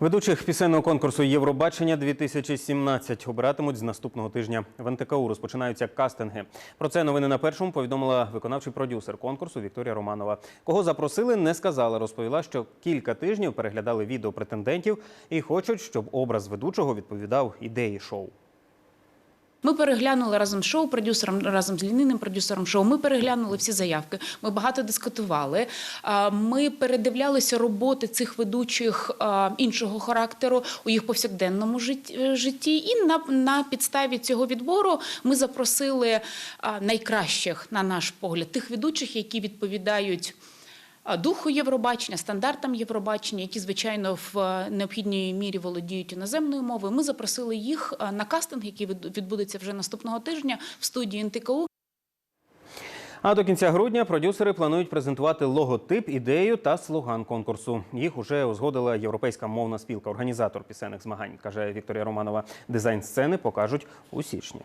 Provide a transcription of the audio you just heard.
Ведучих пісенного конкурсу Євробачення 2017 обиратимуть з наступного тижня. В НТКУ розпочинаються кастинги. Про це новини на першому повідомила виконавчий продюсер конкурсу Вікторія Романова. Кого запросили, не сказала. Розповіла, що кілька тижнів переглядали відео претендентів і хочуть, щоб образ ведучого відповідав ідеї шоу. Ми переглянули разом з шоу-продюсером, разом з лінійним продюсером шоу. Ми переглянули всі заявки. Ми багато дискутували. Ми передивлялися роботи цих ведучих іншого характеру у їх повсякденному е, житті. І на, на підставі цього відбору ми запросили найкращих, на наш погляд, тих ведучих, які відповідають. Духу Євробачення, стандартам Євробачення, які звичайно в необхідній мірі володіють іноземною мовою. Ми запросили їх на кастинг, який відбудеться вже наступного тижня в студії НТКУ. А до кінця грудня продюсери планують презентувати логотип, ідею та слоган конкурсу. Їх уже узгодила європейська мовна спілка, організатор пісенних змагань, каже Вікторія Романова. Дизайн сцени покажуть у січні.